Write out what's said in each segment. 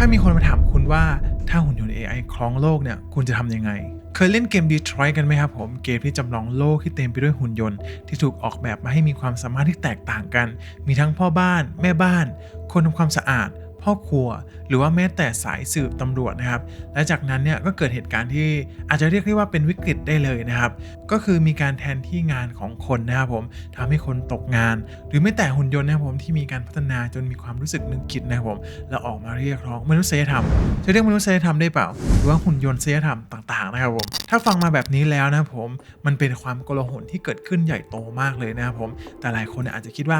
ถ้ามีคนมาถามคุณว่าถ้าหุ่นยนต์ AI ครองโลกเนี่ย คุณจะทำยังไง เคยเล่นเกม Detroit กันไหมครับผม เกมที่จำลองโลกที่เต็มไปด้วยหุ่นยนต์ ที่ถูกออกแบบมาให้มีความสามารถที่แตกต่างกัน มีทั้งพ่อบ้าน แม่บ้าน คนทำความสะอาด พ่อครัว หรือว่าแม้แต่สายสืบตำรวจนะครับ และจากนั้นเนี่ยก็เกิดเหตุการณ์ที่อาจจะเรียกได้ว่าเป็นวิกฤตได้เลยนะครับ ก็คือมีการแทนที่งานของคนนะครับผมทำให้คนตกงาน หรือไม่แต่หุ่นยนต์นะครับผมที่มีการพัฒนาจนมีความรู้สึกนึกคิดนะครับผมแล้วออกมาเรียกร้องมนุษยธรรมจะเรียกมนุษยธรรมได้เปล่า หรือว่าหุ่นยนต์ศิลธรรมต่าง ๆ นะครับผมถ้าฟังมาแบบนี้แล้วนะครับผมมันเป็นความโกลาหลที่เกิดขึ้นใหญ่โตมากเลยนะครับผมแต่หลายคนอาจจะคิดว่า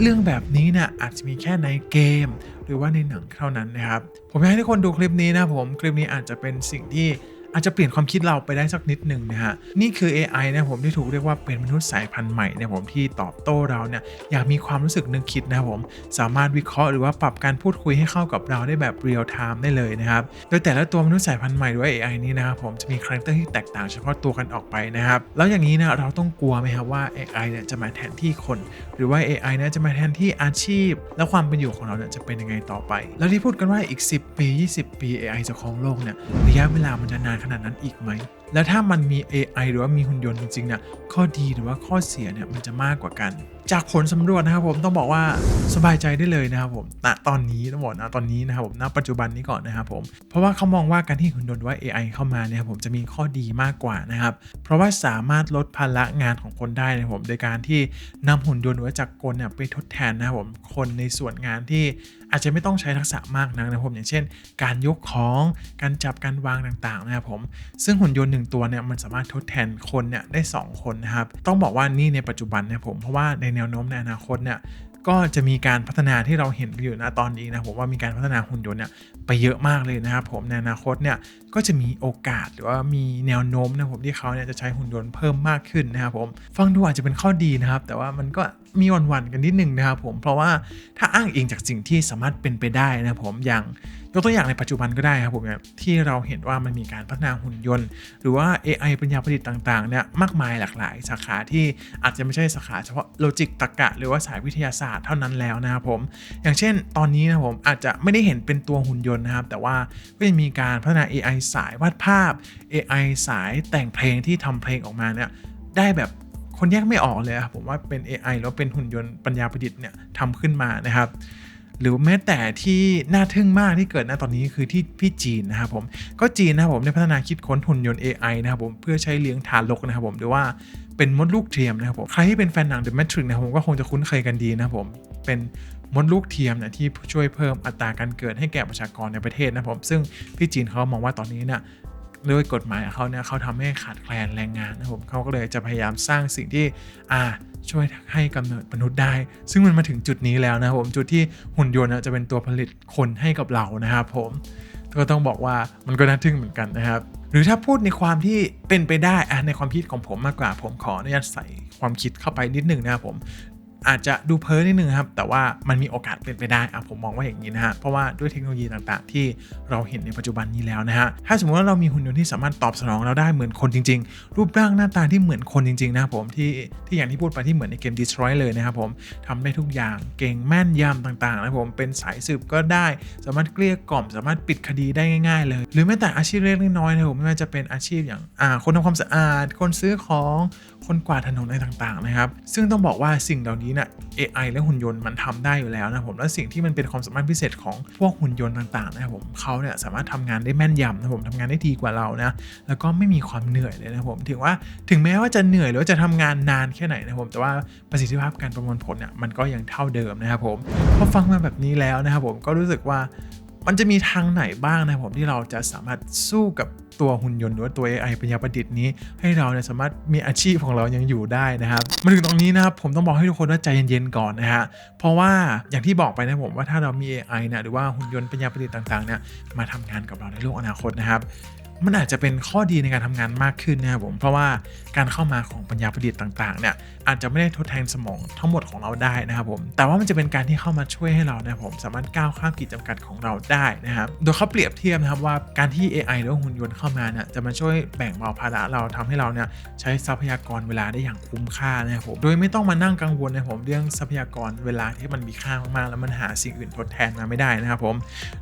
เรื่องแบบนี้เนี่ยอาจจะมีแค่ในเกม หรือว่าในหนังเท่านั้นนะครับผมอยากให้ทุกคนดูคลิปนี้นะครับผมคลิปนี้อาจจะเป็นสิ่งที่ อาจจะเปลี่ยนความคิดเราไปได้สักนิดหนึ่งนะฮะนี่คือ AI นะผมที่ถูกเรียกว่าเป็นมนุษย์สายพันธุ์ใหม่นะผมที่ตอบโต้เราเนี่ยอยากมีความรู้สึกนึกคิดนะผมสามารถวิเคราะห์หรือว่าปรับการพูดคุยให้เข้ากับเราได้แบบเรียลไทม์ได้เลยนะครับโดยแต่ละตัวมนุษย์สายพันธุ์ใหม่หรือว่า AI นี้นะครับผมจะมีคาแรคเตอร์ที่แตกต่างเฉพาะตัวกันออกไปนะครับแล้วอย่างนี้นะเราต้องกลัวไหมครับว่า AI เนี่ยจะมาแทนที่คน หรือว่า AI เนี่ยจะมาแทนที่อาชีพ แล้วความเป็นอยู่ของเราเนี่ยจะเป็นยังไงต่อไป แล้วที่พูดกันว่าอีก 10 ปี 20 ปี AI จะครองโลกเนี่ยระยะเวลามันจะนานขนาดนั้นอีกไหม แล้วถ้ามันมี AI หรือว่ามีหุ่นยนต์จริงๆเนี่ยข้อดีหรือว่าข้อเสียเนี่ยมันจะมากกว่ากันจากผลสำรวจนะครับผมต้องบอกว่าสบายใจได้เลยนะครับผมณตอนนี้ต้องบอกนะตอนนี้นะครับผมณปัจจุบันนี้ก่อนนะครับผมเพราะว่าเขามองว่าการที่หุ่นยนต์ว่า AI เข้ามาเนี่ยครับผมจะมีข้อดีมากกว่านะครับเพราะว่าสามารถลดภาระงานของคนได้นะครับผมโดยการที่นำหุ่นยนต์หรือว่าจักรกลเนี่ยไปทดแทนนะครับผมคนในส่วนงานที่อาจจะไม่ต้องใช้ทักษะมากนักนะครับผมอย่างเช่น การยกของการจับการวางต่างๆนะครับผมซึ่งหุ่นยนต์หนึ่งตัวเนี่ยมันสามารถทดแทนคนเนี่ยได้ 2 คนนะครับต้องบอกว่านี่ในปัจจุบันนะครับผมเพราะว่าในแนวโน้มในอนาคตเนี่ยก็จะมีการพัฒนาที่เราเห็นอยู่นะตอนนี้นะผมว่ามีการพัฒนาหุ่นยนต์เนี่ยไปเยอะมากเลยนะครับผมในอนาคตเนี่ยก็จะมีโอกาสหรือว่ามีแนวโน้มนะผมที่เขาเนี่ยจะใช้หุ่นยนต์เพิ่มมากขึ้นนะครับผมฟังดูอาจจะเป็นข้อดีนะครับ แต่ว่ามันก็มีวันๆกันนิดนึงนะครับผมเพราะว่าถ้าอ้างอิงจากสิ่งที่สามารถเป็นไปได้นะผมอย่าง ยกตัวอย่างในปัจจุบันก็ได้ครับผมเนี่ยที่เราเห็นว่ามันมีการพัฒนาหุ่นยนต์ หรือว่า AI ปัญญาประดิษฐ์ต่างๆเนี่ยมากมายหลากหลาย สาขาที่อาจจะไม่ใช่สาขาเฉพาะโลจิกตรรกะ หรือว่าสายวิทยาศาสตร์เท่านั้นแล้วนะครับผม อย่างเช่น ตอนนี้นะผมอาจจะไม่ได้เห็นเป็นตัวหุ่นยนต์นะครับ แต่ว่าก็จะมีการพัฒนา AI สายวาดภาพ AI สายแต่งเพลงที่ทำเพลงออกมาเนี่ยได้แบบคนแยกไม่ออกเลยครับผมว่าเป็น AI แล้วเป็นหุ่นยนต์ปัญญาประดิษฐ์เนี่ยทำขึ้นมานะครับ หรือแม้แต่ที่น่าทึ่งมากที่เกิดณตอนนี้คือที่พี่จีนนะครับผมก็จีนนะครับผมได้พัฒนาคิดค้นหุ่นยนต์ AI นะครับผมเพื่อใช้เลี้ยงทารกนะครับผมหรือว่าเป็นมดลูกเทียมนะครับผมใครที่เป็นแฟนหนัง The Matrix นะครับผมก็คงจะคุ้นเคยกันดีนะครับผมเป็นมดลูกเทียมนี่ยที่ช่วยเพิ่มอัตราการเกิดให้แก่ประชากรในประเทศนะครับผมซึ่งพี่จีนเขามองว่าตอนนี้เนี่ย ด้วยกฎหมายเขาเนี่ยเขาทำให้ขาดแคลนแรงงานนะครับผมเขาก็เลยจะพยายามสร้างสิ่งที่อ่าช่วยให้กำเนิดมนุษย์ได้ ซึ่งมันมาถึงจุดนี้แล้วนะครับผมจุดที่หุ่นยนต์จะเป็นตัวผลิตคนให้กับเรานะครับผมก็ต้องบอกว่ามันก็น่าทึ่งเหมือนกันนะครับ หรือถ้าพูดในความที่เป็นไปได้อะในความคิดของผมมากกว่าผมขออนุญาตใส่ความคิดเข้าไปนิดนึงนะครับผม อาจจะดูเพ้อนิดนึงครับ แต่ว่ามันมีโอกาสเป็นไปได้อะผมมองว่าอย่างนี้นะฮะ เพราะว่าด้วยเทคโนโลยีต่างๆ ที่เราเห็นในปัจจุบันนี้แล้วนะฮะ ถ้าสมมติว่าเรามีหุ่นยนต์ที่สามารถตอบสนองเราได้เหมือนคนจริง ๆ รูปร่างหน้าตาที่เหมือนคนจริงๆนะครับผมที่ที่อย่างที่พูดไปที่เหมือนในเกม Destroy เลยนะครับผมทำได้ทุกอย่างเก่งแม่นยำต่างๆนะครับผมเป็นสายสืบก็ได้ สามารถเกลี้ยกล่อม สามารถปิดคดีได้ง่ายๆ เลย หรือแม้แต่อาชีพเล็กน้อยนะครับผมไม่ว่าจะเป็นอาชีพอย่างอ่าคนทำความสะอาด คนซื้อของคนกวาดถนนอะไรต่างๆนะครับซึ่งต้องบอกว่าสิ่งเหล่านี้นะ AI และหุ่นยนต์มันทำได้อยู่แล้วนะผมและสิ่งที่มันเป็นความสามารถพิเศษของพวกหุ่นยนต์ต่างๆนะครับผมเขาเนี่ยสามารถทำงานได้แม่นยำนะผมทำงานได้ดีกว่าเรานะแล้วก็ไม่มีความเหนื่อยเลยนะผมถึงว่าถึงแม้ว่าจะเหนื่อยหรือว่าจะทำงานนานแค่ไหนนะผมแต่ว่าประสิทธิภาพการประมวลผลเนี่ยมันก็ยังเท่าเดิมนะครับผมพอฟังมาแบบนี้แล้วนะครับผมก็รู้สึกว่ามันจะมีทางไหนบ้างนะครับผมที่เราจะสามารถสู้กับ ตัวหุ่นยนต์หรือว่าตัว AI ปัญญาประดิษฐ์นี้ ให้เราเนี่ยสามารถมีอาชีพของเรายังอยู่ได้นะครับมาถึงตรงนี้นะครับผมต้องบอกให้ทุกคนว่าใจเย็นๆก่อนนะฮะเพราะว่าอย่างที่บอกไปนะผมว่าถ้าเรามี AI นะหรือว่าหุ่นยนต์ปัญญาประดิษฐ์ต่างๆเนี่ยมาทำงานกับเราในโลกอนาคตนะครับ มันอาจจะเป็นข้อดีในการทำงานมากขึ้นนะครับผมเพราะว่าการเข้ามาของปัญญาประดิษฐ์ต่างๆเนี่ยอาจจะไม่ได้ทดแทนสมองทั้งหมดของเราได้นะครับผมแต่ว่ามันจะเป็นการที่เข้ามาช่วยให้เรานะผมสามารถก้าวข้ามขีดจำกัดของเราได้นะครับโดยเขาเปรียบเทียบนะครับว่าการที่ AI หรือหุ่นยนต์เข้ามาเนี่ยจะมาช่วยแบ่งเบาภาระเราทำให้เราเนี่ยใช้ทรัพยากรเวลาได้อย่างคุ้มค่านะครับผมโดยไม่ต้องมานั่งกังวลนะผมเรื่องทรัพยากรเวลาที่มันมีค่ามากๆแล้วมันหาสิ่งอื่นทดแทนมาไม่ได้นะครับผม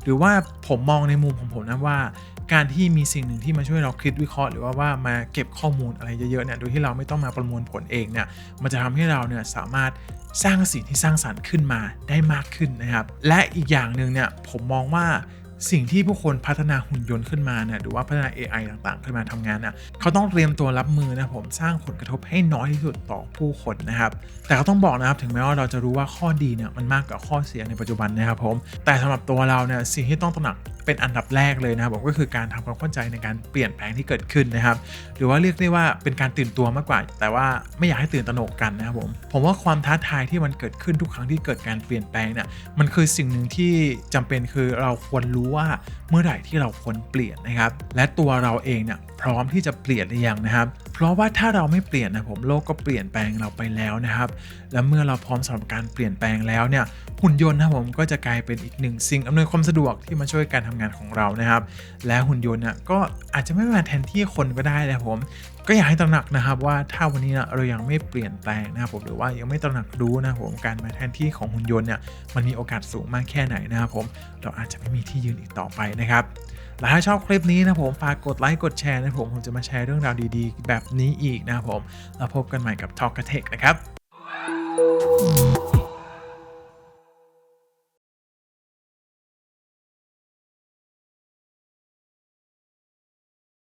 หรือว่าผมมองในมุมของผมนะว่า การที่มีสิ่งหนึ่งที่มาช่วยเราคิดวิเคราะห์หรือว่าว่ามาเก็บข้อมูลอะไรเยอะๆเนี่ยโดยที่เราไม่ต้องมาประมวลผลเองเนี่ยมันจะทำให้เราเนี่ยสามารถสร้างสิ่งที่สร้างสรรค์ขึ้นมาได้มากขึ้นนะครับ และอีกอย่างหนึ่งเนี่ยผมมองว่า สิ่งที่ผู้คนพัฒนาหุ่นยนต์ขึ้นมาเนี่ยหรือว่าพัฒนา AI ต่างๆ ขึ้นมาทำงานน่ะเขาต้องเตรียมตัวรับมือนะผมสร้างผลกระทบให้น้อยที่สุดต่อผู้คนนะครับ แต่ก็ต้องบอกนะครับถึงแม้ว่าเราจะรู้ว่าข้อดีเนี่ยมันมากกว่าข้อเสียในปัจจุบันนะครับผมแต่สำหรับตัวเราเนี่ยสิ่งที่ต้องตระหนักเป็นอันดับแรกเลยนะครับผมก็คือการทำความเข้าใจในการเปลี่ยนแปลงที่เกิดขึ้นนะครับ หรือว่าเรียกได้ว่าเป็นการตื่นตัวมากกว่า แต่ว่าไม่อยากให้ตื่นตระหนกกันนะครับผมผมว่าความท้าทายที่มันเกิดขึ้นทุกครั้งที่เกิดการเปลี่ยนแปลงเนี่ยมันคือสิ่งหนึ่งที่จำเป็นคือเราควรรู้ว่าเมื่อไหร่ที่เราควรเปลี่ยนนะครับ และตัวเราเองเนี่ยพร้อมที่จะเปลี่ยนหรือยังนะครับ เพราะว่าถ้าเราไม่เปลี่ยนนะผมโลกก็เปลี่ยนแปลงเราไปแล้วนะครับ และเมื่อเราพร้อมสำหรับการเปลี่ยนแปลงแล้วเนี่ย หุ่นยนต์นะครับผมก็จะกลายเป็นอีกหนึ่งสิ่งอำนวยความสะดวกที่มาช่วยการทำงานของเรานะครับ และหุ่นยนต์น่ะก็อาจจะไม่มาแทนที่คนก็ได้นะครับผมก็อยากให้ตระหนักนะครับว่าถ้าวันนี้นะเรายังไม่เปลี่ยนแปลงนะครับผมหรือว่ายังไม่ตระหนักรู้นะครับผมการมาแทนที่ของหุ่นยนต์เนี่ยมันมีโอกาสสูงมากแค่ไหนนะครับผมเราอาจจะไม่มีที่ยืนอีกต่อไปนะครับและถ้าชอบคลิปนี้นะผมฝากกดไลค์กดแชร์นะผมผมจะมาแชร์เรื่องราวดีๆ แบบนี้อีกนะครับผมแล้วพบกันใหม่กับ Talk Tech นะครับ